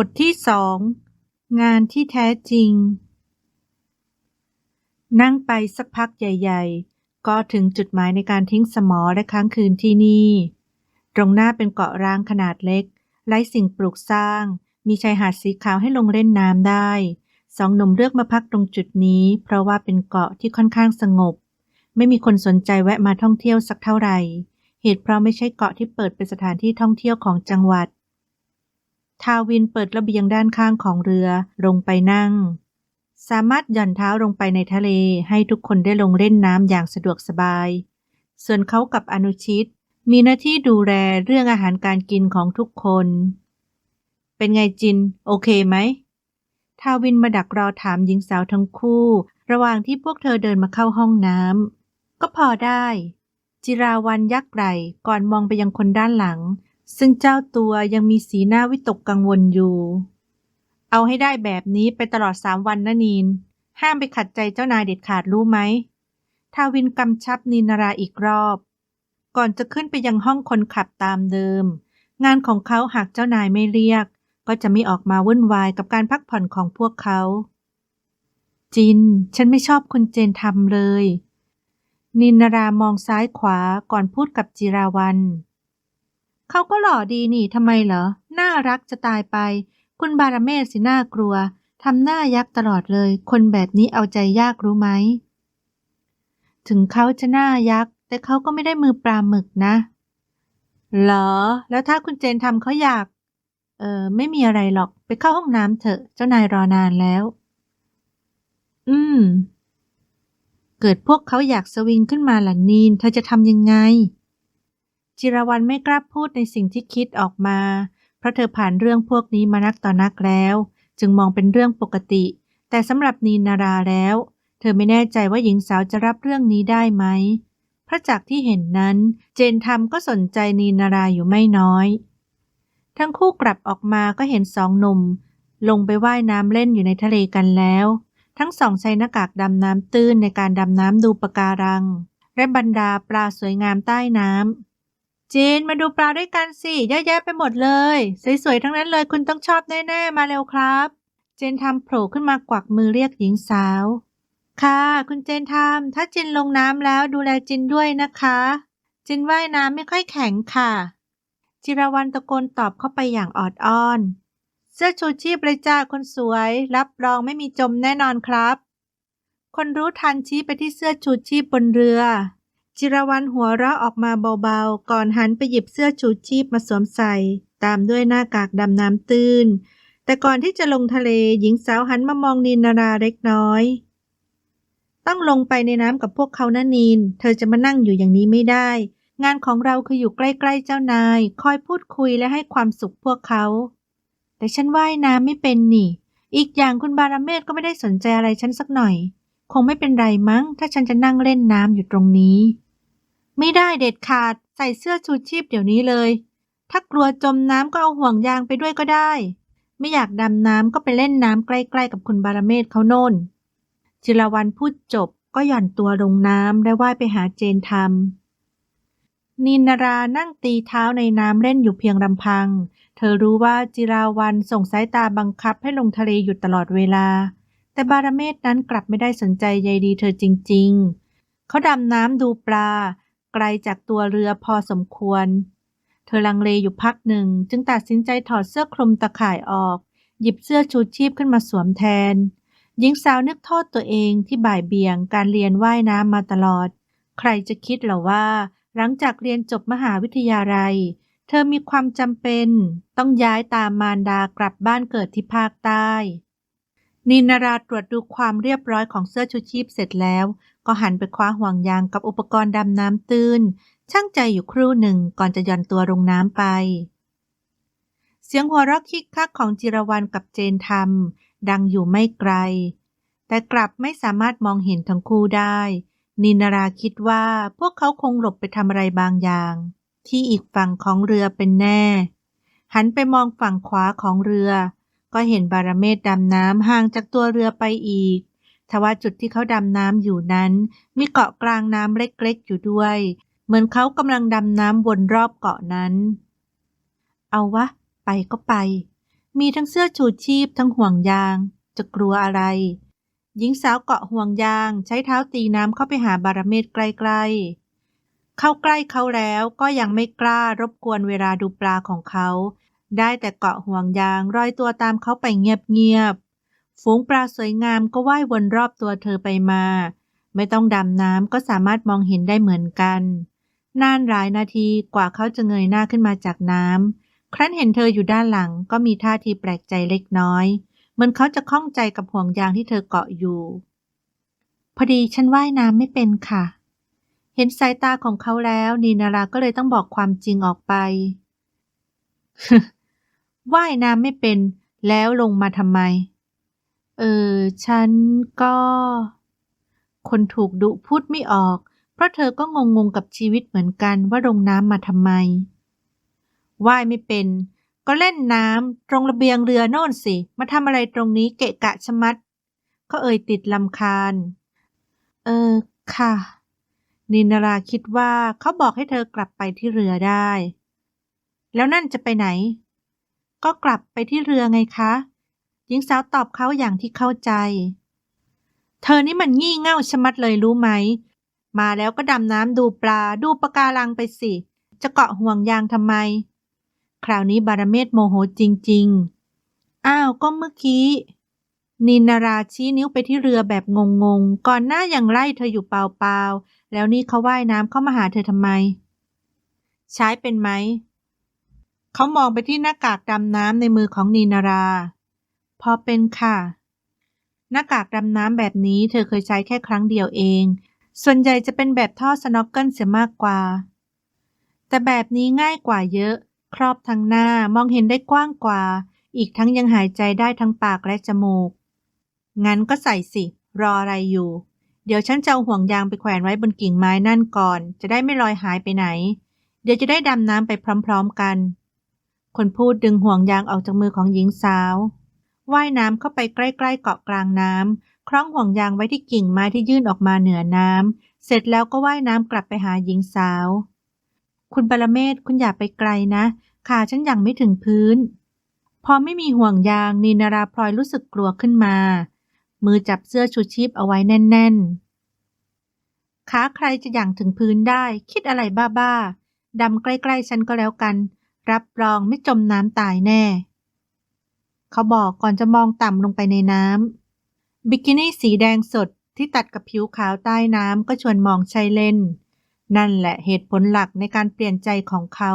บทที่สองงานที่แท้จริง นั่งไปสักพักใหญ่ ๆ ก็ถึงจุดหมายในการทิ้งสมอและค้างคืนที่นี่ ตรงหน้าเป็นเกาะร้างขนาดเล็ก ไร้สิ่งปลูกสร้าง มีชายหาดสีขาวให้ลงเล่นน้ำได้ สองหนุ่มเลือกมาพักตรงจุดนี้ เพราะว่าเป็นเกาะที่ค่อนข้างสงบ ไม่มีคนสนใจแวะมาท่องเที่ยวสักเท่าไหร่ เหตุเพราะไม่ใช่เกาะที่เปิดเป็นสถานที่ท่องเที่ยวของจังหวัด ทาวินเปิดระเบียงด้านข้างของเรือลงไปนั่ง สามารถหย่อนเท้าลงไปในทะเลให้ทุกคนได้ลงเล่นน้ำอย่างสะดวกสบาย ส่วนเขากับอนุชิต มีหน้าที่ดูแลเรื่องอาหารการกินของทุกคน เป็นไงจิน โอเคไหม ทาวินมาดักรอถามหญิงสาวทั้งคู่ ระหว่างที่พวกเธอเดินมาเข้าห้องน้ำก็พอได้ จิราวันยักไหล่ก่อนมองไปยังคนด้านหลัง ซึ่งเจ้าตัวยังมีสีหน้าวิตกกังวลอยู่ เอาให้ได้แบบนี้ไปตลอดสามวันนะนีน ห้ามไปขัดใจเจ้านายเด็ดขาดรู้ไหม ทาวินกำชับนินาราอีกรอบ ก่อนจะขึ้นไปยังห้องคนขับตามเดิม งานของเขาหากเจ้านายไม่เรียก ก็จะไม่ออกมาวุ่นวายกับการพักผ่อนของพวกเขา จิน ฉันไม่ชอบคุณเจนทำเลย นินนารามองซ้ายขวาก่อนพูดกับจิราวัน เขาก็หล่อดีนี่ทำไมเหรอ น่ารักจะตายไป คุณบารเมศสิน่ากลัว ทำหน้ายักษ์ตลอดเลย คนแบบนี้เอาใจยากรู้ไหม ถึงเขาจะหน้ายักษ์ แต่เขาก็ไม่ได้มือปลาหมึกนะ เหรอ แล้วถ้าคุณเจนทำเขาอยาก เออไม่มีอะไรหรอก ไปเข้าห้องน้ำเถอะ เจ้านายรอนานแล้ว อืม เกิดพวกเขาอยากสวิงขึ้นมาล่ะนีน เธอจะทำยังไง จิรวรรณไม่กล้าพูดในสิ่งที่คิดออกมา เพราะเธอผ่านเรื่องพวกนี้มานักต่อนักแล้ว จึงมองเป็นเรื่องปกติ แต่สำหรับนีนาราแล้ว เธอไม่แน่ใจว่าหญิงสาวจะรับเรื่องนี้ได้ไหมเพราะจากที่เห็นนั้น เจนทำก็สนใจนีนาราอยู่ไม่น้อย ทั้งคู่กลับออกมาก็เห็นสองหนุ่ม ลงไปว่ายน้ำเล่นอยู่ในทะเลกันแล้ว ทั้งสองใช้หน้ากากดำน้ำตื้นในการดำน้ำดูปะการัง และบรรดาปลาสวยงามใต้น้ำ จีนมาดูปลาด้วยกันสิเยอะแยะไปหมดเลย สวยๆทั้งนั้นเลยคุณต้องชอบแน่ๆ มาเร็วครับ เจนทำโผล่ขึ้นมากวักมือเรียกหญิงสาว ค่ะ คุณเจนทำถ้าจินลงน้ำแล้วดูแลจินด้วยนะคะ จินว่ายน้ำไม่ค่อยแข็งค่ะ จิรวันตะโกนตอบเข้าไปอย่างออดอ้อน เสื้อชูชีพเลยจ้าคนสวย รับรองไม่มีจมแน่นอนครับ คนรู้ทันชี้ไปที่เสื้อชูชีพบนเรือ จิรวันหัวเราะออกมาเบาๆ ก่อนหันไปหยิบเสื้อชูชีพมาสวมใส่ ตามด้วยหน้ากากดำน้ำตื้น แต่ก่อนที่จะลงทะเลหญิงสาวหันมามองนินนาราเล็กน้อย ต้องลงไปในน้ำกับพวกเขานะนีนเธอจะมานั่งอยู่อย่างนี้ไม่ได้ งานของเราคืออยู่ใกล้ๆเจ้านาย คอยพูดคุยและให้ความสุขพวกเขา แต่ฉันว่ายน้ำไม่เป็นนี่ อีกอย่างคุณบาราเมศก็ไม่ได้สนใจอะไรฉันสักหน่อย คงไม่เป็นไรมั้ง ถ้าฉันจะนั่งเล่นน้ำอยู่ตรงนี้ ไม่ได้เด็ดขาดใส่เสื้อชูชีพเดี๋ยวนี้เลย ถ้ากลัวจมน้ำก็เอาห่วงยางไปด้วยก็ได้ ไม่อยากดำน้ำก็ไปเล่นน้ำใกล้ๆกับคุณบารเมศเขาโน่น จิรวันพูดจบก็หย่อนตัวลงน้ำและว่ายไปหาเจนทำนินนารานั่งตีเท้าในน้ำเล่นอยู่เพียงลำพัง เธอรู้ว่าจิราวันส่งสายตาบังคับให้ลงทะเลอยู่ตลอดเวลา แต่บารเมศนั้นกลับไม่ได้สนใจใยดีเธอจริง ๆ เขาดำน้ำดูปลา ไกลจากตัวเรือพอสมควร เธอลังเลอยู่พักหนึ่ง จึงตัดสินใจถอดเสื้อคลุมตะข่ายออก หยิบเสื้อชูชีพขึ้นมาสวมแทน หญิงสาวนึกโทษตัวเองที่บ่ายเบี่ยงการเรียนว่ายน้ำมาตลอด ใครจะคิดเหรอว่า หลังจากเรียนจบมหาวิทยาลัย เธอมีความจำเป็น ต้องย้ายตามมารดากลับบ้านเกิดที่ภาคใต้นินนาราตรวจดูความเรียบร้อยของเสื้อชูชีพเสร็จแล้ว ก็หันไปคว้าห่วงยางกับอุปกรณ์ดำน้ำตื้น ช่างใจอยู่ครู่หนึ่งก่อนจะย่อนตัวลงน้ำไป เสียงหัวเราะคิกคักของจิรวันกับเจนทำดังอยู่ไม่ไกล แต่กลับไม่สามารถมองเห็นทั้งคู่ได้ นินนาราคิดว่าพวกเขาคงหลบไปทำอะไรบางอย่าง ที่อีกฝั่งของเรือเป็นแน่ หันไปมองฝั่งขวาของเรือ ก็เห็นบารเมศดำน้ำห่างจากตัวเรือไปอีก ทว่าจุดที่เขาดำน้ำอยู่นั้น มีเกาะกลางน้ำเล็กๆอยู่ด้วย เหมือนเขากำลังดำน้ำวนรอบเกาะนั้น เอาวะ ไปก็ไป มีทั้งเสื้อชูชีพทั้งห่วงยาง จะกลัวอะไร หญิงสาวเกาะห่วงยางใช้เท้าตีน้ำเข้าไปหาบารเมศใกล้ๆ เข้าใกล้เขาแล้วก็ยังไม่กล้ารบกวนเวลาดูปลาของเขา ได้แต่เกาะห่วงยางรอยตัวตามเขาไปเงียบๆ ฝูงปลาสวยงามก็ว่ายวนรอบตัวเธอไปมา ไม่ต้องดำน้ำก็สามารถมองเห็นได้เหมือนกัน นานหลายนาทีกว่าเขาจะเงยหน้าขึ้นมาจากน้ำครั้นเห็นเธออยู่ด้านหลังก็มีท่าทีแปลกใจเล็กน้อยเหมือนเขาจะข้องใจกับห่วงยางที่เธอเกาะอยู่ พอดีฉันว่ายน้ำไม่เป็นค่ะ เห็นสายตาของเขาแล้วนีนาราก็เลยต้องบอกความจริงออกไปว่ายน้ำไม่เป็น แล้วลงมาทำไม เออ ฉันก็ คนถูกดุพูดไม่ออก เพราะเธอก็งงงๆกับชีวิตเหมือนกันว่าลงน้ำมาทำไม ว่ายไม่เป็น ก็เล่นน้ำตรงระเบียงเรือโน่นสิ มาทำอะไรตรงนี้เกะกะชะมัดเขาเอ่ยติดลำคาญ เออ ค่ะ นินาราคิดว่าเขาบอกให้เธอกลับไปที่เรือได้ แล้วนั่นจะไปไหน ก็กลับไปที่เรือไงคะ หญิงสาวตอบเขาอย่างที่เข้าใจ เธอนี่มันงี่เง่าชะมัดเลยรู้ไหม มาแล้วก็ดำน้ำดูปลาดูปะการังไปสิ จะเกาะห่วงยางทำไม คราวนี้บารเมศโมโหจริง ๆ อ้าวก็เมื่อกี้ นินนาราชี้นิ้วไปที่เรือแบบงงๆ ก่อนหน้าอยังไล่เธออยู่เปล่าๆ แล้วนี่เขาว่ายน้ำเข้ามาหาเธอทำไม ใช้เป็นไหมเขามองไปที่หน้ากากดำน้ำในมือของนีนารา พอเป็นค่ะ หน้ากากดำน้ำแบบนี้เธอเคยใช้แค่ครั้งเดียวเอง ส่วนใหญ่จะเป็นแบบท่อสโนว์เกิลเสียมากกว่า แต่แบบนี้ง่ายกว่าเยอะ ครอบทั้งหน้ามองเห็นได้กว้างกว่า อีกทั้งยังหายใจได้ทั้งปากและจมูก งั้นก็ใส่สิ รออะไรอยู่ เดี๋ยวฉันจะเอาห่วงยางไปแขวนไว้บนกิ่งไม้นั่นก่อน จะได้ไม่ลอยหายไปไหน เดี๋ยวจะได้ดำน้ำไปพร้อม ๆกัน คนพูดดึงห่วงยางออกจากมือของหญิงสาว ว่ายน้ำเข้าไปใกล้ๆเกาะกลางน้ำคล้องห่วงยางไว้ที่กิ่งไม้ที่ยื่นออกมาเหนือน้ำเสร็จแล้วก็ว่ายน้ำกลับไปหาหญิงสาว คุณบารเมศคุณอย่าไปไกลนะ ขาฉันยังไม่ถึงพื้น พอไม่มีห่วงยางนีนาราพลอยรู้สึกกลัวขึ้นมา มือจับเสื้อชูชีพเอาไว้แน่น ๆ ขาใครจะอย่างถึงพื้นได้ คิดอะไรบ้าๆดำใกล้ๆฉันก็แล้วกัน รับรองไม่จมน้ำตายแน่ เขาบอกก่อนจะมองต่ำลงไปในน้ำบิกินี่สีแดงสดที่ตัดกับผิวขาวใต้น้ำก็ชวนมองใช่เล่น นั่นแหละเหตุผลหลักในการเปลี่ยนใจของเขา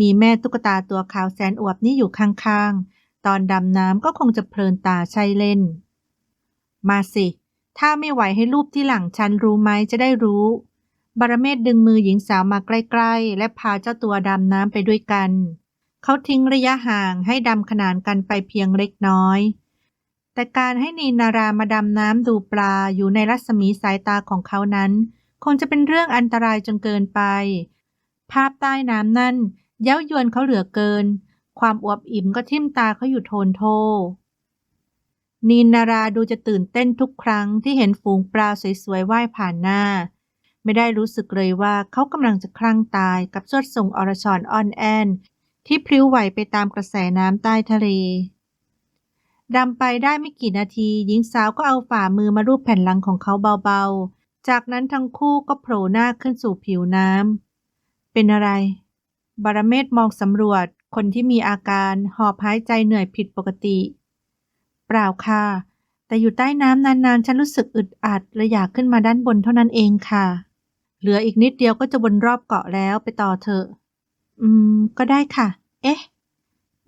มีแม่ตุ๊กตาตัวขาวแสนอวบนี่อยู่ข้างๆ ตอนดำน้ำก็คงจะเพลินตาใช่เล่น มาสิ ถ้าไม่ไหวให้รูปที่หลังฉันรู้ไหมจะได้รู้ บารเมศดึงมือหญิงสาวมาใกล้ๆ และพาเจ้าตัวดำน้ำไปด้วยกัน เขาทิ้งระยะห่างให้ดำขนานกันไปเพียงเล็กน้อย แต่การให้นีนารามาดำน้ำดูปลาอยู่ในรัศมีสายตาของเขานั้น คงจะเป็นเรื่องอันตรายจนเกินไป ภาพใต้น้ำนั่นเย้ายวนเขาเหลือเกิน ความอวบอิ่มก็ทิ่มตาเขาอยู่โทนโทนีนาราดูจะตื่นเต้นทุกครั้งที่เห็นฝูงปลาสวยๆว่ายผ่านหน้า ไม่ได้รู้สึกเลยว่าเขากำลังจะคลั่งตายกับสวดทรงอรชรอ่อนแอน ที่พลิ้วไหวไปตามกระแสน้ำใต้ทะเลดำไปได้ไม่กี่นาที หญิงสาวก็เอาฝ่ามือมารูปแผ่นหลังของเขาเบาๆ จากนั้นทั้งคู่ก็โผล่หน้าขึ้นสู่ผิวน้ำ เป็นอะไร บารเมศมองสำรวจ คนที่มีอาการหอบหายใจเหนื่อยผิดปกติ เปล่าค่ะ แต่อยู่ใต้น้ำนานๆ ฉันรู้สึกอึดอัดและอยากขึ้นมาด้านบนเท่านั้นเองค่ะ เหลืออีกนิดเดียวก็จะวนรอบเกาะแล้วไปต่อเถอะ อืม ก็ได้ค่ะ เอ๊ะ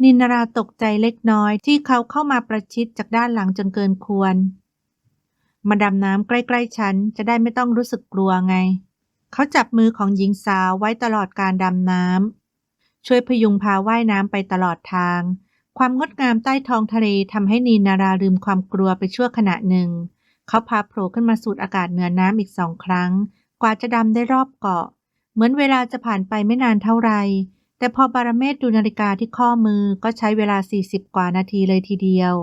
นินนาราตกใจเล็กน้อยที่เขาเข้ามาประชิดจากด้านหลังจนเกินควร มาดำน้ำใกล้ๆฉันจะได้ไม่ต้องรู้สึกกลัวไง เขาจับมือของหญิงสาวไว้ตลอดการดำน้ำ ช่วยพยุงพาว่ายน้ำไปตลอดทาง ความงดงามใต้ท้องทะเลทำให้นีนาราลืมความกลัวไปชั่วขณะหนึ่ง เขาพาโผล่ขึ้นมาสูดอากาศเหนือน้ำอีกสองครั้ง กว่าจะดำได้รอบเกาะ เหมือนเวลาจะผ่านไปไม่นานเท่าไหร่แต่พอบารเมศดูนาฬิกาที่ข้อมือก็ใช้เวลา 40 กว่านาทีเลยทีเดียว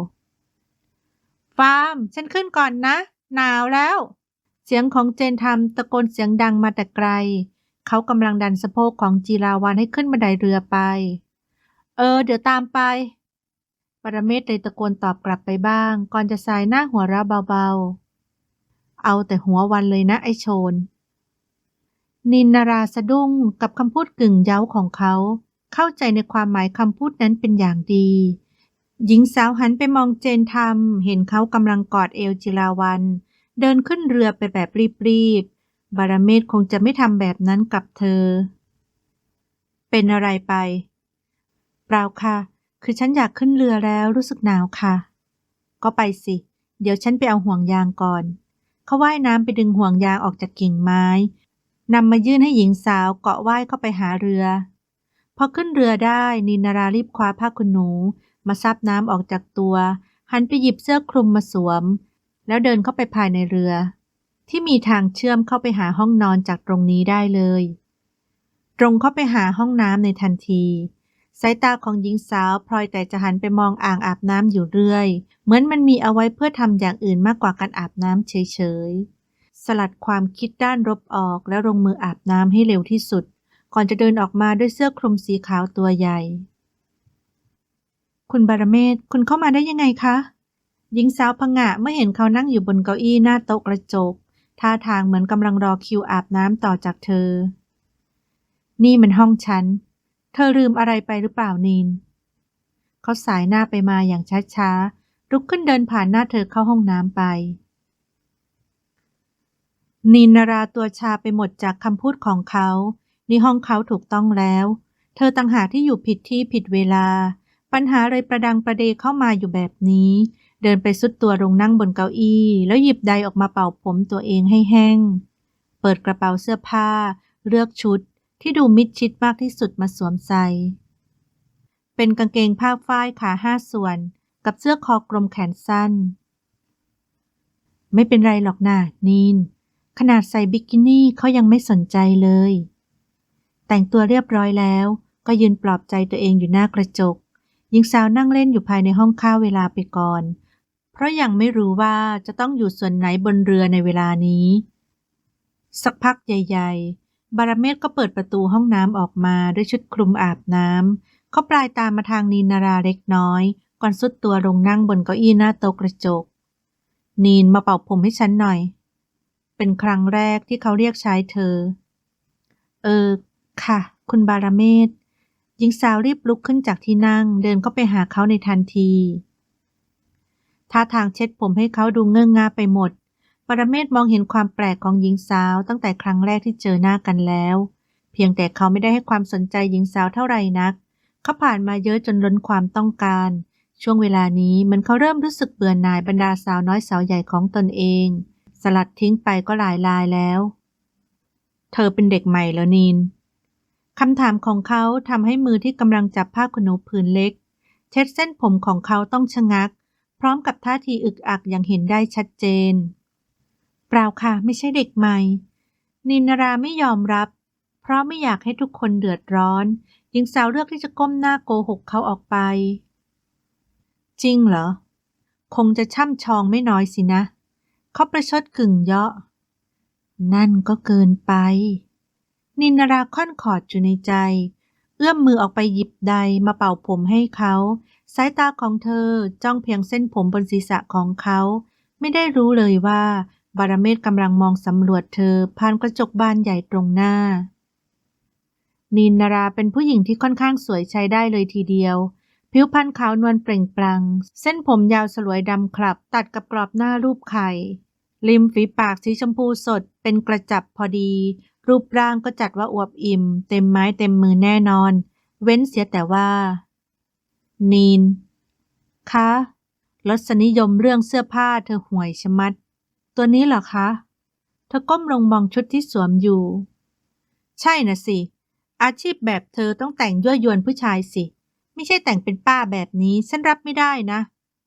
ฟาร์ม ฉันขึ้นก่อนนะ หนาวแล้ว เสียงของเจนทำตะโกนเสียงดังมาแต่ไกล เขากำลังดันสะโพกของจีราวันให้ขึ้นบันไดเรือไป เออ เดี๋ยวตามไป ปรเมศเลยตะโกนตอบกลับไปบ้าง ก่อนจะสายหน้าหัวเราะเบาๆ เอาแต่หัววันเลยนะไอโชน นินนาราสะดุ้งกับคำพูดกึ่งเย้าของเขา เข้าใจในความหมายคำพูดนั้นเป็นอย่างดี หญิงสาวหันไปมองเจนทำเห็นเขากำลังกอดเอวจิราวัน เดินขึ้นเรือไปแบบรีบๆบารเมศคงจะไม่ทำแบบนั้นกับเธอ เป็นอะไรไป เปล่าค่ะ คือฉันอยากขึ้นเรือแล้วรู้สึกหนาวค่ะ ก็ไปสิ เดี๋ยวฉันไปเอาห่วงยางก่อน เขาว่ายน้ำไปดึงห่วงยางออกจากกิ่งไม้ นำมายื่นให้หญิงสาวเกาะว่ายเข้าไปหาเรือ พอขึ้นเรือได้นินนารารีบคว้าผ้าขนหนู มาซับน้ำออกจากตัว หันไปหยิบเสื้อคลุมมาสวม แล้วเดินเข้าไปภายในเรือ ที่มีทางเชื่อมเข้าไปหาห้องนอนจากตรงนี้ได้เลย ตรงเข้าไปหาห้องน้ำในทันทีสายตาของหญิงสาวพลอยแต่จะหันไปมองอ่างอาบน้ำอยู่เรื่อย เหมือนมันมีเอาไว้เพื่อทำอย่างอื่นมากกว่าการอาบน้ำเฉยๆ สลัดความคิดด้านลบออกแล้วลงมืออาบน้ำให้เร็วที่สุด ก่อนจะเดินออกมาด้วยเสื้อคลุมสีขาวตัวใหญ่ คุณบารเมศคุณเข้ามาได้ยังไงคะ หญิงสาวพงะเมื่อเห็นเขานั่งอยู่บนเก้าอี้หน้าโต๊ะกระจก ท่าทางเหมือนกำลังรอคิวอาบน้ำต่อจากเธอ นี่มันห้องฉัน เธอลืมอะไรไปหรือเปล่านีนเขาสายหน้าไปมาอย่างช้าๆลุกขึ้นเดินผ่านหน้าเธอเข้าห้องน้ำไป นีนนราตัวชาไปหมดจากคำพูดของเขา นี่ห้องเขาถูกต้องแล้ว เธอต่างหากที่อยู่ผิดที่ผิดเวลา ปัญหาเลยประดังประเดเข้ามาอยู่แบบนี้ เดินไปสุดตัวลงนั่งบนเก้าอี้ แล้วหยิบไดร์ออกมาเป่าผมตัวเองให้แห้ง เปิดกระเป๋าเสื้อผ้า เลือกชุดที่ดูมิดชิดมากที่สุดมาสวมใส่ เป็นกางเกงผ้าฝ้ายขาห้าส่วน กับเสื้อคอกลมแขนสั้น ไม่เป็นไรหรอกนะนีน ขนาดใส่บิกินี่เขายังไม่สนใจเลย แต่งตัวเรียบร้อยแล้ว ก็ยืนปลอบใจตัวเองอยู่หน้ากระจกหญิงสาวนั่งเล่นอยู่ภายในห้องข้าวเวลาไปก่อน เพราะยังไม่รู้ว่าจะต้องอยู่ส่วนไหนบนเรือในเวลานี้ สักพักใหญ่ ๆ บารเมศก็เปิดประตูห้องน้ำออกมาด้วยชุดคลุมอาบน้ำเขาปลายตามมาทางนีนาราเล็กน้อย ก่อนสุดตัวลงนั่งบนเก้าอี้หน้าโต๊ะกระจก นีนมาเป่าผมให้ฉันหน่อย เป็นครั้งแรกที่เขาเรียกใช้เธอ เออ ค่ะ คุณบารเมศหญิงสาวรีบลุกขึ้นจากที่นั่ง เดินเข้าไปหาเขาในทันทีท่าทางเช็ดผมให้เขาดูเงื่องงาไปหมด ปรเมศมองเห็นความแปลกของหญิงสาวตั้งแต่ครั้งแรกที่เจอหน้ากันแล้ว เพียงแต่เขาไม่ได้ให้ความสนใจหญิงสาวเท่าไหร่นัก เขาผ่านมาเยอะจนล้นความต้องการ ช่วงเวลานี้เหมือนเขาเริ่มรู้สึกเบื่อหน่ายบรรดาสาวน้อยสาวใหญ่ของตนเอง สลัดทิ้งไปก็หลายลายแล้ว เธอเป็นเด็กใหม่แล้วนีนคำถามของเขาทำให้มือที่กำลังจับผ้าขนหนูผืนเล็ก เช็ดเส้นผมของเขาต้องชะงัก พร้อมกับท่าทีอึกอักอย่างเห็นได้ชัดเจน เปล่าค่ะ ไม่ใช่เด็กใหม่ นินาราไม่ยอมรับ เพราะไม่อยากให้ทุกคนเดือดร้อนหญิงสาวเลือกที่จะก้มหน้าโกหกเขาออกไป จริงเหรอ คงจะช่ำชองไม่น้อยสินะ เขาประชดกึ่งเยาะ นั่นก็เกินไป นินนาราค่อนขอดอยู่ในใจ เอื้อมมือออกไปหยิบใดมาเป่าผมให้เขา สายตาของเธอจ้องเพียงเส้นผมบนศีรษะของเขา ไม่ได้รู้เลยว่าบารเมศกำลังมองสำรวจเธอผ่านกระจกบานใหญ่ตรงหน้า นินนาราเป็นผู้หญิงที่ค่อนข้างสวยใช้ได้เลยทีเดียว ผิวพรรณขาวนวลเปล่งปลั่งเส้นผมยาวสลวยดำคลับตัดกับกรอบหน้ารูปไข่ ริมฝีปากสีชมพูสดเป็นกระจับพอดี รูปร่างก็จัดว่าอวบอิ่ม เต็มไม้เต็มมือแน่นอน เว้นเสียแต่ว่า นีนคะรสนิยมเรื่องเสื้อผ้าเธอห่วยชะมัด ตัวนี้เหรอคะ เธอก้มลงมองชุดที่สวมอยู่ ใช่นะสิ อาชีพแบบเธอต้องแต่งยั่วยวนผู้ชายสิ ไม่ใช่แต่งเป็นป้าแบบนี้ ฉันรับไม่ได้นะ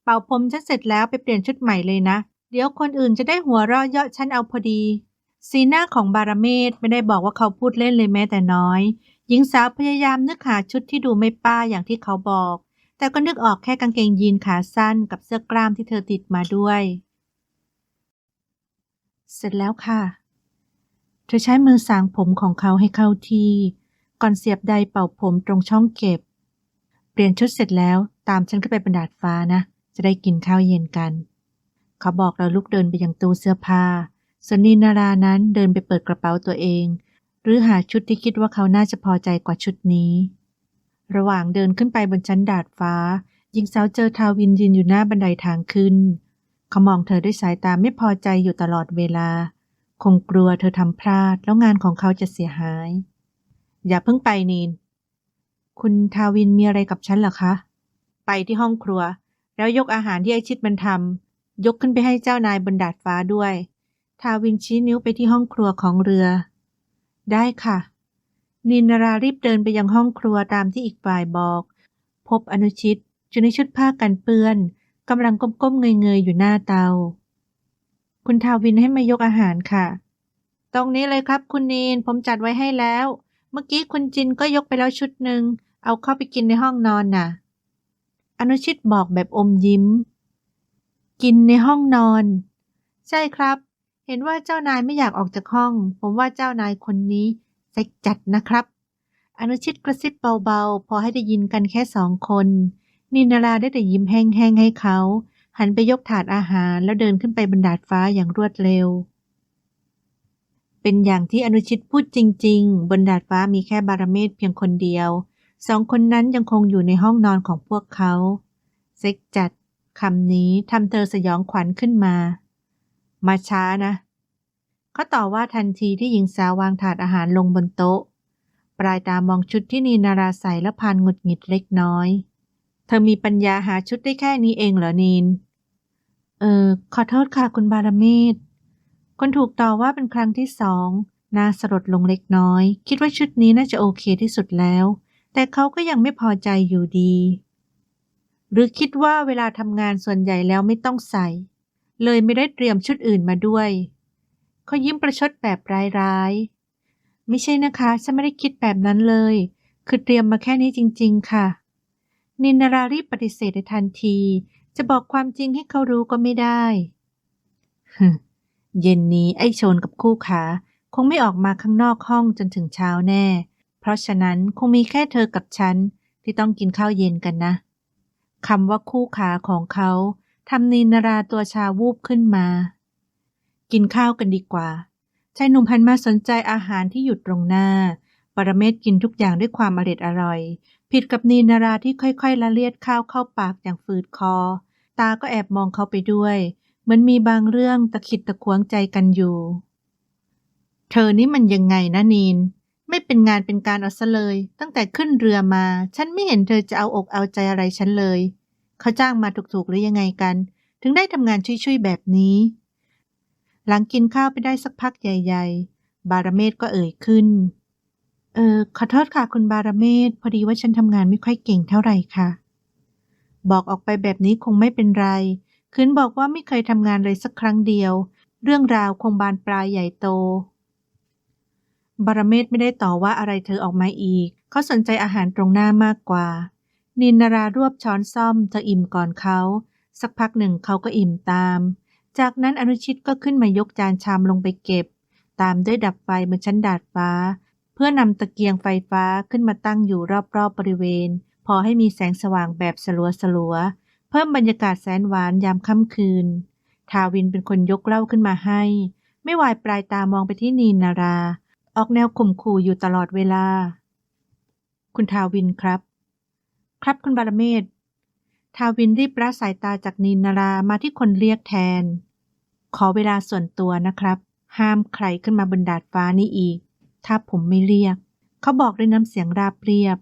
เป่าผมฉันเสร็จแล้วไปเปลี่ยนชุดใหม่เลยนะ เดี๋ยวคนอื่นจะได้หัวเราะเยาะฉันเอาพอดี สีหน้าของบารเมศไม่ได้บอกว่าเขาพูดเล่นเลยแม้แต่น้อย หญิงสาวพยายามนึกหาชุดที่ดูไม่ป้าอย่างที่เขาบอก แต่ก็นึกออกแค่กางเกงยีนขาสั้นกับเสื้อกล้ามที่เธอติดมาด้วย เสร็จแล้วค่ะ เธอใช้มือสางผมของเขาให้เข้าที่ ก่อนเสียบใดเป่าผมตรงช่องเก็บ เปลี่ยนชุดเสร็จแล้วตามฉันขึ้นไปบนดาดฟ้านะ จะได้กินข้าวเย็นกัน เขาบอกเราลุกเดินไปยังตู้เสื้อผ้าสนนินารานั้นเดินไปเปิดกระเป๋าตัวเอง หรือหาชุดที่คิดว่าเขาน่าจะพอใจกว่าชุดนี้ ระหว่างเดินขึ้นไปบนชั้นดาดฟ้า หญิงสาวเจอทาวินยืนอยู่หน้าบันไดทางขึ้น เขามองเธอด้วยสายตาไม่พอใจอยู่ตลอดเวลา คงกลัวเธอทำพลาดแล้วงานของเขาจะเสียหาย อย่าเพิ่งไปนีน คุณทาวินมีอะไรกับฉันเหรอคะ ไปที่ห้องครัว แล้วยกอาหารที่ไอชิดมันทำ ยกขึ้นไปให้เจ้านายบนดาดฟ้าด้วย ทาวินชี้นิ้วไปที่ห้องครัวของเรือ ได้ค่ะ นินารารีบเดินไปยังห้องครัวตามที่อีกฝ่ายบอก พบอนุชิตอยู่ในชุดผ้ากันเปื้อนกำลังก้มๆเงยๆอยู่หน้าเตา คุณทาวินให้มายกอาหารค่ะ ตรงนี้เลยครับคุณนีนผมจัดไว้ให้แล้ว เมื่อกี้คุณจินก็ยกไปแล้วชุดหนึ่งเอาเข้าไปกินในห้องนอนน่ะ อนุชิตบอกแบบอมยิ้ม กินในห้องนอน ใช่ครับ เห็นว่าเจ้านายไม่อยากออกจากห้อง ผมว่าเจ้านายคนนี้เซ็กจัดนะครับ อนุชิตกระซิบเบาๆ พอให้ได้ยินกันแค่สองคน นินาราได้แต่ยิ้มแห้งๆให้เขา หันไปยกถาดอาหารแล้วเดินขึ้นไปบนดาดฟ้าอย่างรวดเร็ว เป็นอย่างที่อนุชิตพูดจริง ๆ บนดาดฟ้ามีแค่บารเมศเพียงคนเดียวสองคนนั้นยังคงอยู่ในห้องนอนของพวกเขา เซ็กจัด คำนี้ทำเธอสยองขวัญขึ้นมา มาช้านะเขาต่อว่าทันทีที่หญิงสาววางถาดอาหารลงบนโต๊ะ ปลายตามองชุดที่นีนาราใส่และพานหงุดหงิดเล็กน้อย เธอมีปัญญาหาชุดได้แค่นี้เองเหรอนีน เออ ขอโทษค่ะคุณบารเมศคนถูกต่อว่าเป็นครั้งที่สองน้าสลดลงเล็กน้อย คิดว่าชุดนี้น่าจะโอเคที่สุดแล้ว แต่เขาก็ยังไม่พอใจอยู่ดี หรือคิดว่าเวลาทำงานส่วนใหญ่แล้วไม่ต้องใส่ เลยไม่ได้เตรียมชุดอื่นมาด้วยเขายิ้มประชดแบบร้ายๆ ไม่ใช่นะคะฉันไม่ได้คิดแบบนั้นเลย คือเตรียมมาแค่นี้จริง ๆ ค่ะ นินนารารีบปฏิเสธในทันที จะบอกความจริงให้เขารู้ก็ไม่ได้ฮึเย็นนี้ไอ้โชนกับคู่ขาคงไม่ออกมาข้างนอกห้องจนถึงเช้าแน่ เพราะฉะนั้นคงมีแค่เธอกับฉันที่ต้องกินข้าวเย็นกันนะ คำว่าคู่ขาของเขาทำนินาราตัวชาวูบขึ้นมา กินข้าวกันดีกว่าชายหนุ่มหันมาสนใจอาหารที่อยู่ตรงหน้า ปรเมศกินทุกอย่างด้วยความอร็ดอร่อย ผิดกับนีนาราที่ค่อยๆละเลียดข้าวเข้าปากอย่างฝืดคอ ตาก็แอบมองเขาไปด้วย เหมือนมีบางเรื่องตะขิดตะขวงใจกันอยู่ เธอนี่มันยังไงนะนีน ไม่เป็นงานเป็นการเอาซะเลย ตั้งแต่ขึ้นเรือมา ฉันไม่เห็นเธอจะเอาอกเอาใจอะไรฉันเลย เขาจ้างมาถูกๆหรือยังไงกัน ถึงได้ทำงานช่วยๆแบบนี้ หลังกินข้าวไปได้สักพักใหญ่ ๆ บารเมศก็เอ่ยขึ้น เออขอโทษค่ะคุณบารเมศพอดีว่าฉันทำงานไม่ค่อยเก่งเท่าไหร่ค่ะ บอกออกไปแบบนี้คงไม่เป็นไร คืนบอกว่าไม่เคยทำงานเลยสักครั้งเดียว เรื่องราวคงบานปลายใหญ่โต บารเมศไม่ได้ต่อว่าอะไรเธอออกมาอีก เขาสนใจอาหารตรงหน้ามากกว่า นินนารารวบช้อนซ่อมเธออิ่มก่อนเขา สักพักหนึ่งเขาก็อิ่มตาม จากนั้นอนุชิตก็ขึ้นมายกจานชามลงไปเก็บ ตามด้วยดับไฟบนชั้นดาดฟ้า เพื่อนำตะเกียงไฟฟ้าขึ้นมาตั้งอยู่รอบๆบบริเวณ พอให้มีแสงสว่างแบบสลัวๆเพิ่มบรรยากาศแสนหวานยามค่ำคืน ทาวินเป็นคนยกเหล้าขึ้นมาให้ ไม่วายปลายตามองไปที่นีนารา ออกแนวข่มขู่อยู่ตลอดเวลา คุณทาวินครับ ครับคุณบารเมศทาวินรีบละสายตาจากนีนนารามาที่คนเรียกแทน ขอเวลาส่วนตัวนะครับ ห้ามใครขึ้นมาบนดาดฟ้านี้อีก ถ้าผมไม่เรียก เขาบอกด้วยน้ำเสียงราบเรียบ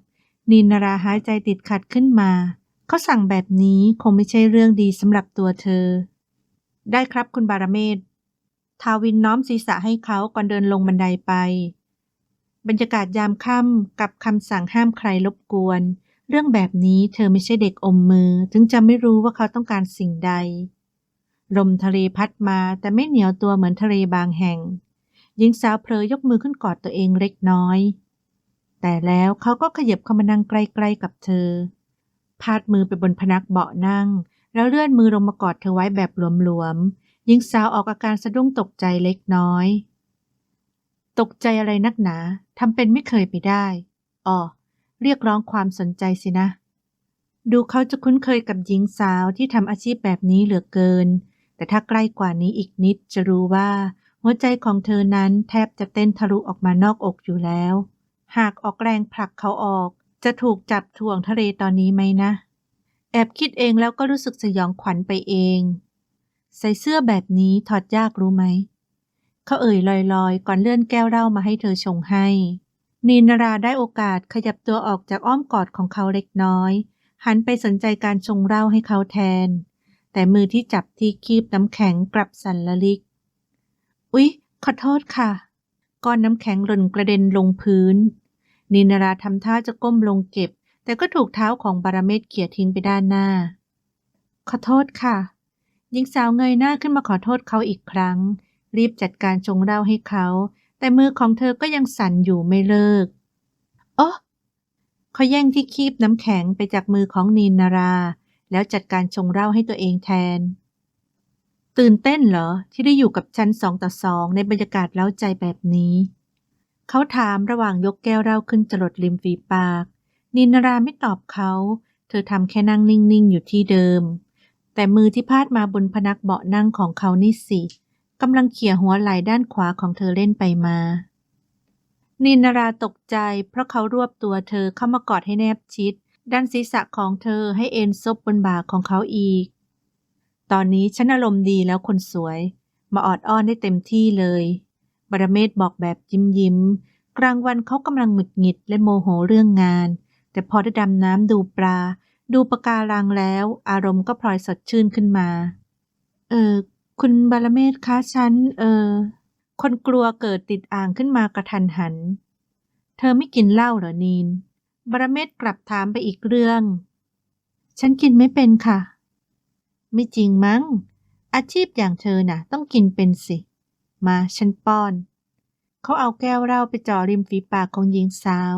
นีนาราหายใจติดขัดขึ้นมา เขาสั่งแบบนี้คงไม่ใช่เรื่องดีสำหรับตัวเธอ ได้ครับคุณบารเมศ ทาวินน้อมศีรษะให้เขาก่อนเดินลงบันไดไป บรรยากาศยามค่ำกับคำสั่งห้ามใครรบกวน เรื่องแบบนี้เธอไม่ใช่เด็กอมมือ ถึงจะไม่รู้ว่าเขาต้องการสิ่งใด ลมทะเลพัดมาแต่ไม่เหนียวตัวเหมือนทะเลบางแห่ง หญิงสาวเพลอยกมือขึ้นกอดตัวเองเล็กน้อย แต่แล้วเขาก็ขยับเข้ามานั่งใกล้ๆกับเธอ พาดมือไปบนพนักเบาะนั่ง แล้วเลื่อนมือลงมากอดเธอไว้แบบหลวมๆ หญิงสาวออกอาการสะดุ้งตกใจเล็กน้อย ตกใจอะไรนักหนาทำเป็นไม่เคยไปได้อ๋อเรียกร้องความสนใจสินะ ดูเขาจะคุ้นเคยกับหญิงสาวที่ทำอาชีพแบบนี้เหลือเกิน แต่ถ้าใกล้กว่านี้อีกนิดจะรู้ว่า หัวใจของเธอนั้นแทบจะเต้นทะลุออกมานอกอกอยู่แล้ว หากออกแรงผลักเขาออก จะถูกจับถ่วงทะเลตอนนี้ไหมนะ แอบคิดเองแล้วก็รู้สึกสยองขวัญไปเอง ใส่เสื้อแบบนี้ถอดยากรู้ไหม เขาเอ่ยลอยๆ ก่อนเลื่อนแก้วเหล้ามาให้เธอชงให้ นีนาราได้โอกาสขยับตัวออกจากอ้อมกอดของเขาเล็กน้อย หันไปสนใจการชงเหล้าให้เขาแทน แต่มือที่จับที่คีบน้ำแข็งกลับสั่นละลิก อุ๊ย ขอโทษค่ะ ก้อนน้ำแข็งหล่นกระเด็นลงพื้นนินาราทำท่าจะก้มลงเก็บ แต่ก็ถูกเท้าของบาราเมศเขี่ยทิ้งไปด้านหน้า ขอโทษค่ะ หญิงสาวเงยหน้าขึ้นมาขอโทษเขาอีกครั้ง รีบจัดการชงเหล้าให้เขา แต่มือของเธอก็ยังสั่นอยู่ไม่เลิกโอ้เขาแย่งที่คีบน้ำแข็งไปจากมือของนีนารา แล้วจัดการชงเหล้าให้ตัวเองแทน ตื่นเต้นเหรอ ที่ได้อยู่กับฉันสองต่อสองในบรรยากาศเล้าใจแบบนี้ เขาถามระหว่างยกแก้วเหล้าขึ้นจรดริมฝีปาก นินนาราไม่ตอบเขา เธอทำแค่นั่งนิ่งๆอยู่ที่เดิม แต่มือที่พาดมาบนพนักเบาะนั่งของเขานี่สิกำลังเขี่ยหัวไหล่ด้านขวาของเธอเล่นไปมา นินาราตกใจ เพราะเขารวบตัวเธอเข้ามากอดให้แนบชิด ด้านศีรษะของเธอให้เอ็นซบบนบ่าของเขาอีก ตอนนี้ฉันอารมณ์ดีแล้วคนสวย มาออดอ้อนได้เต็มที่เลย บารเมศบอกแบบยิ้มยิ้ม กลางวันเขากำลังหงุดหงิดและโมโหเรื่องงาน แต่พอได้ดำน้ำดูปลา ดูปะการังแล้ว อารมณ์ก็พลอยสดชื่นขึ้นมา เออ คุณบารเมศคะฉัน เออ คนกลัวเกิดติดอ่างขึ้นมากระทันหัน เธอไม่กินเหล้าเหรอนีน บารเมศกลับถามไปอีกเรื่อง ฉันกินไม่เป็นค่ะ ไม่จริงมั้ง อาชีพอย่างเธอน่ะ ต้องกินเป็นสิ มาฉันป้อน เขาเอาแก้วเหล้าไปจ่อริมฝีปากของหญิงสาว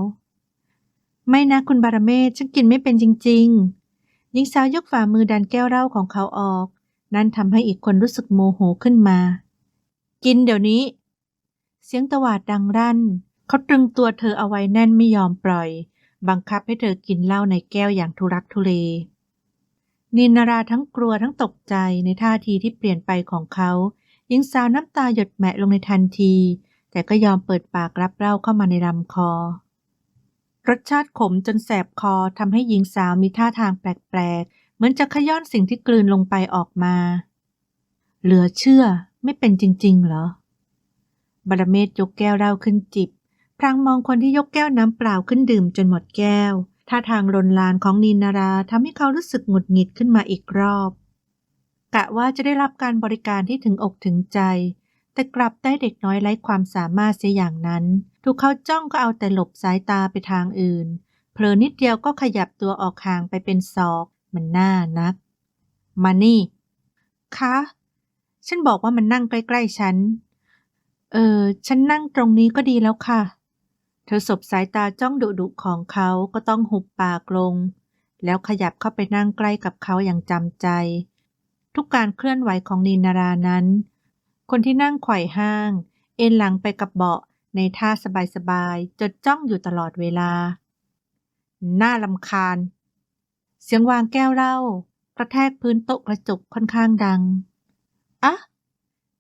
ไม่นะคุณบารเมศฉันกินไม่เป็นจริง ๆ หญิงสาวยกฝ่ามือดันแก้วเหล้าของเขาออก นั่นทำให้อีกคนรู้สึกโมโหขึ้นมา กินเดี๋ยวนี้ เสียงตวาดดังรั่น เขาตรึงตัวเธอเอาไว้แน่นไม่ยอมปล่อย บังคับให้เธอกินเหล้าในแก้วอย่างทุรักทุเล นินนาราทั้งกลัวทั้งตกใจในท่าทีที่เปลี่ยนไปของเขาหญิงสาวน้ำตาหยดแหมะลงในทันที แต่ก็ยอมเปิดปากรับเหล้าเข้ามาในลำคอ รสชาติขมจนแสบคอทำให้หญิงสาวมีท่าทางแปลกๆ เหมือนจะขย้อนสิ่งที่กลืนลงไปออกมา เหลือเชื่อไม่เป็นจริง ๆ เหรอ บารเมศยกแก้วเหล้าขึ้นจิบพลางมองคนที่ยกแก้วน้ำเปล่าขึ้นดื่มจนหมดแก้ว ท่าทางรนลานของนินนาราทำให้เขารู้สึกหงุดหงิดขึ้นมาอีกรอบ กะว่าจะได้รับการบริการที่ถึงอกถึงใจ แต่กลับได้เด็กน้อยไร้ความสามารถเสียอย่างนั้น ถูกเขาจ้องก็เอาแต่หลบสายตาไปทางอื่นเผลอนิดเดียวก็ขยับตัวออกห่างไปเป็นศอก มันน่านัก มานี่ คะ ฉันบอกว่ามันนั่งใกล้ๆฉัน เออ ฉันนั่งตรงนี้ก็ดีแล้วค่ะ เธอสบสายตาจ้องดุดุของเขาก็ต้องหุบปากลง แล้วขยับเข้าไปนั่งใกล้กับเขาอย่างจำใจ ทุกการเคลื่อนไหวของนินารานั้น คนที่นั่งไขว่ห้าง เอ็นหลังไปกับเบาะ ในท่าสบายๆจดจ้องอยู่ตลอดเวลา น่าลำคาญ เสียงวางแก้วเหล้ากระแทกพื้นโต๊ะกระจกค่อนข้างดัง อะ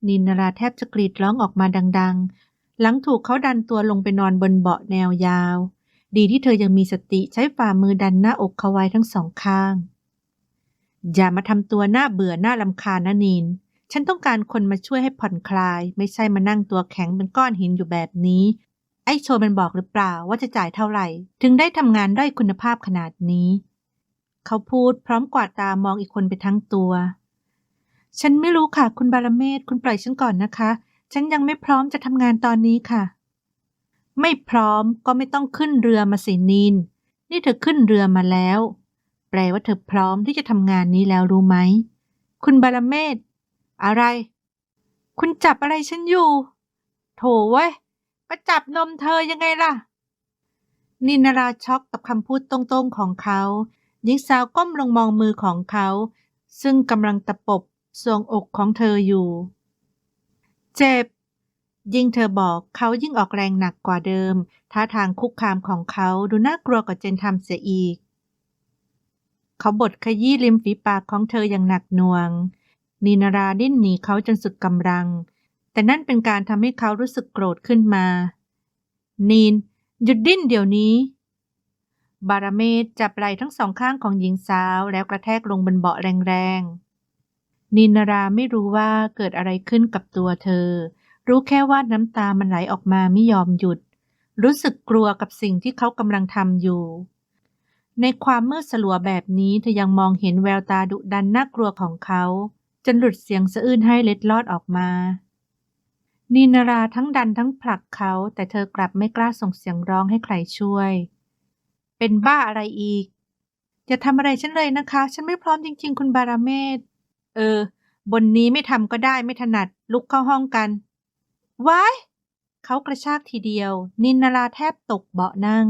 นินนาราแทบจะกรีดร้องออกมาดัง ๆ หลังถูกเขาดันตัวลงไปนอนบนเบาะแนวยาว ดีที่เธอยังมีสติใช้ฝ่ามือดันหน้าอกเขาไว้ทั้งสองข้าง อย่ามาทำตัวหน้าเบื่อหน้าลำคาญนะนีน ฉันต้องการคนมาช่วยให้ผ่อนคลาย ไม่ใช่มานั่งตัวแข็งเป็นก้อนหินอยู่แบบนี้ ไอ้โชว์มันบอกหรือเปล่าว่าจะจ่ายเท่าไหร่ ถึงได้ทำงานด้อยคุณภาพขนาดนี้ เขาพูดพร้อมกวาดตามองอีกคนไปทั้งตัว ฉันไม่รู้ค่ะคุณบารเมศคุณปล่อยฉันก่อนนะคะ ฉันยังไม่พร้อมจะทำงานตอนนี้ค่ะ ไม่พร้อมก็ไม่ต้องขึ้นเรือมาสินีนนี่เธอขึ้นเรือมาแล้ว แปลว่าเธอพร้อมที่จะทำงานนี้แล้วรู้ไหมคุณบารเมศ อะไร คุณจับอะไรฉันอยู่ โถเว้ยก็จับนมเธอยังไงล่ะ นินนาราช็อกกับคำพูดตรงๆของเขาหญิงสาวก้มลงมองมือของเขา ซึ่งกำลังตะปบทรวงอกของเธออยู่ เจ็บ ยิ่งเธอบอกเขายิ่งออกแรงหนักกว่าเดิม ท่าทางคุกคามของเขาดูน่ากลัวกว่าเจนทำเสียอีก เขาบดขยี้ริมฝีปากของเธออย่างหนักหน่วง นีนาราดิ้นหนีเขาจนสุดกำลัง แต่นั่นเป็นการทำให้เขารู้สึกโกรธขึ้นมา นีน หยุดดิ้นเดี๋ยวนี้ บาราเมศจับไหล่ทั้งสองข้างของหญิงสาวแล้วกระแทกลงบนเบาะแรงๆนินนาราไม่รู้ว่าเกิดอะไรขึ้นกับตัวเธอ รู้แค่ว่าน้ำตามันไหลออกมาไม่ยอมหยุด รู้สึกกลัวกับสิ่งที่เขากำลังทำอยู่ในความมืดสลัวแบบนี้เธอยังมองเห็นแววตาดุดันน่ากลัวของเขา จนหลุดเสียงสะอื้นให้เล็ดลอดออกมานินนาราทั้งดันทั้งผลักเขาแต่เธอกลับไม่กล้าส่งเสียงร้องให้ใครช่วย เป็นบ้าอะไรอีก อย่าทำอะไรฉันเลยนะคะ ฉันไม่พร้อมจริง ๆ คุณบาราเมศเออ บนนี้ไม่ทำก็ได้ไม่ถนัดลุกเข้าห้องกันว้ายเขากระชากทีเดียว นินนาราแทบตกเบาะนั่ง